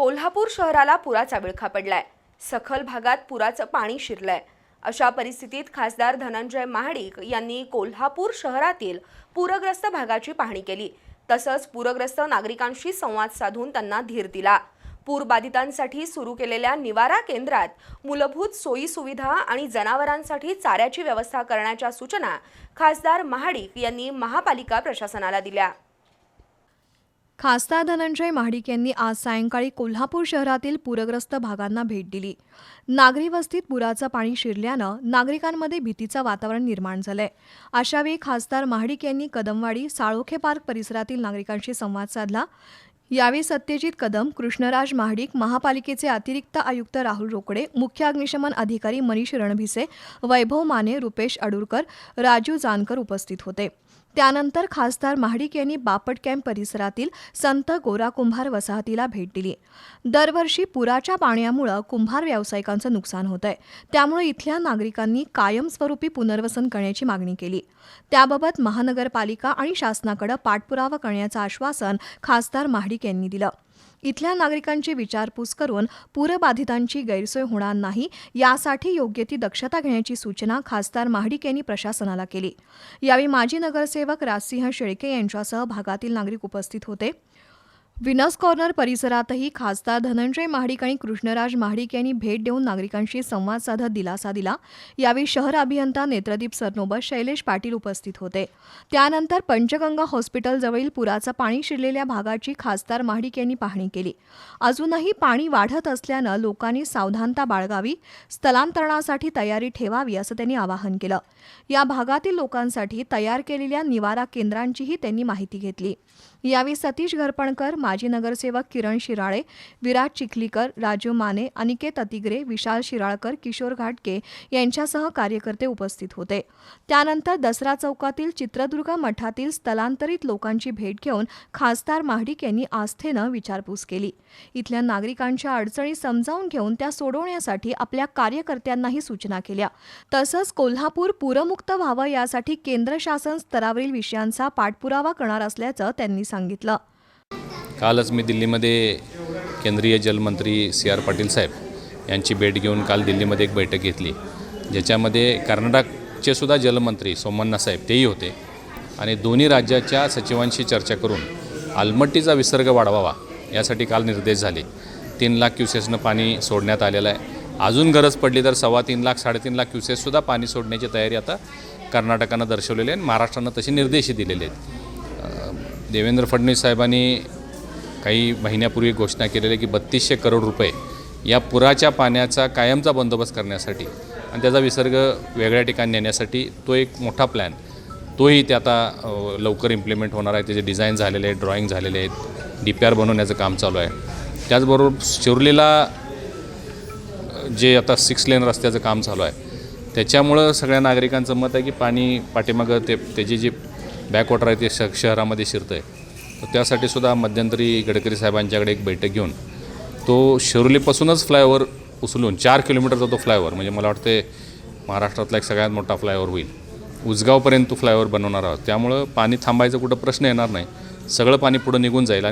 कोल्हापूर शहराला पुराचा विळखा पडलाय. सखल भागात पुराचं पाणी शिरलंय. अशा परिस्थितीत खासदार धनंजय महाडिक यांनी कोल्हापूर शहरातील पूरग्रस्त भागाची पाहणी केली. तसंच पूरग्रस्त नागरिकांशी संवाद साधून त्यांना धीर दिला. पूरबाधितांसाठी सुरू केलेल्या निवारा केंद्रात मूलभूत सोयी सुविधा आणि जनावरांसाठी चाऱ्याची व्यवस्था करण्याच्या सूचना खासदार महाडिक यांनी महापालिका प्रशासनाला दिल्या. खासदार धनंजय महाडिक यांनी आज सायंकाळी कोल्हापूर शहरातील पूरग्रस्त भागांना भेट दिली. नागरी वस्तीत पुराचं पाणी शिरल्यानं नागरिकांमध्ये भीतीचं वातावरण निर्माण झालंय. अशावेळी खासदार महाडिक यांनी कदमवाडी साळोखे पार्क परिसरातील नागरिकांशी संवाद साधला. यावेळी सत्यजित कदम कृष्णराज महाडिक महापालिकेचे अतिरिक्त आयुक्त राहुल रोकडे मुख्य अग्निशमन अधिकारी मनीष रणभिसे वैभव माने रुपेश अडुरकर राजू जानकर उपस्थित होते. त्यानंतर खासदार महाडिक यांनी बापट कॅम्प परिसरातील संत गोरा कुंभार वसाहतीला भेट दिली. दरवर्षी पुराच्या पाण्यामुळं कुंभार व्यावसायिकांचं नुकसान होत आहे त्यामुळे इथल्या नागरिकांनी कायमस्वरूपी पुनर्वसन करण्याची मागणी केली. त्याबाबत महानगरपालिका आणि शासनाकडे पाठपुरावा करण्याचं आश्वासन खासदार महाडिक यांनी दिलं. इथल्या नागरिकांची विचारपूस करून पूरबाधितांची गैरसोय होणार नाही यासाठी योग्य ती दक्षता घेण्याची सूचना खासदार महाडिक यांनी प्रशासनाला केली. यावेळी माजी नगरसेवक राजसिंह शेळके यांच्यासह भागातील नागरिक उपस्थित होते. विनस कॉर्नर परिसरातही खासदार धनंजय महाडिक आणि कृष्णराज महाडिक यांनी भेट देऊन नागरिकांशी संवाद साधत दिलासा दिला. यावेळी शहर अभियंता नेत्रदीप सरनोबत शैलेश पाटील उपस्थित होते. त्यानंतर पंचगंगा हॉस्पिटलजवळील पुराचं पाणी शिरलेल्या भागाची खासदार महाडिक यांनी पाहणी केली. अजूनही पाणी वाढत असल्यानं लोकांनी सावधानता बाळगावी स्थलांतरणासाठी तयारी ठेवावी असं त्यांनी आवाहन केलं. या भागातील लोकांसाठी तयार केलेल्या निवारा केंद्रांचीही त्यांनी माहिती घेतली. यावेळी सतीश घरपणकर माजी नगरसेवक किरण शिराळे विराट चिखलीकर राजू माने अनिकेत अतिग्रे विशाल शिराळकर किशोर घाटके यांच्यासह कार्यकर्ते उपस्थित होते. त्यानंतर दसरा चौकातील चित्रदुर्ग मठातील स्थलांतरित लोकांची भेट घेऊन खासदार महाडिक यांनी आस्थेनं विचारपूस केली. इथल्या नागरिकांच्या अडचणी समजावून घेऊन त्या सोडवण्यासाठी आपल्या कार्यकर्त्यांनाही सूचना केल्या. तसंच कोल्हापूर पूरमुक्त व्हावं यासाठी केंद्र शासन स्तरावरील विषयांचा पाठपुरावा करणार असल्याचं त्यांनी सांगितलं. कालच मी दिल्लीमध्ये केंद्रीय जलमंत्री सी आर पाटील साहेब यांची भेट घेऊन काल दिल्लीमध्ये एक बैठक घेतली. ज्याच्यामध्ये कर्नाटकचे सुद्धा जलमंत्री सोमण्णा साहेब तेही होते. आणि दोन्ही राज्याच्या सचिवांशी चर्चा करून आलमट्टीचा विसर्ग वाढवावा यासाठी काल निर्देश झाले. तीन लाख क्युसेसनं पाणी सोडण्यात आलेलं आहे. अजून गरज पडली तर सव्वा तीन लाख साडेतीन लाख क्युसेससुद्धा पाणी सोडण्याची तयारी आता कर्नाटकानं दर्शवलेली आहे आणि महाराष्ट्रानं तसे निर्देशही दिलेले आहेत. देवेंद्र फडणवीस साहेबांनी काही महिन्यापूर्वी घोषणा केलेली आहे की बत्तीसशे करोड रुपये या पुराच्या पाण्याचा कायमचा बंदोबस्त करण्यासाठी आणि त्याचा विसर्ग वेगळ्या ठिकाणी नेण्यासाठी तो एक मोठा प्लॅन तोही ते आता लवकर इम्प्लिमेंट होणार आहे. त्याचे डिझाईन झालेले आहेत ड्रॉईंग झालेले आहेत. डी पी आर बनवण्याचं काम चालू आहे. त्याचबरोबर शिवलीला जे आता सिक्स लेन रस्त्याचं काम चालू आहे त्याच्यामुळं सगळ्या नागरिकांचं मत आहे की पाणी पाठीमागं ते त्याची जी बॅकवॉटर आहे ते श शहरामध्ये शिरतं आहे तर त्यासाठी सुद्धा मध्यंतरी गडकरी साहेबांच्याकडे एक बैठक घेऊन तो शिरोलीपासूनच फ्लायओव्हर उचलून चार किलोमीटरचा तो फ्लायओव्हर म्हणजे मला वाटते महाराष्ट्रातला एक सगळ्यात मोठा फ्लायओव्हर होईल. उजगावपर्यंत तो फ्लायओव्हर बनवणार आहोत. त्यामुळं पाणी थांबायचं कुठं प्रश्न येणार नाही. सगळं पाणी पुढं निघून जाईल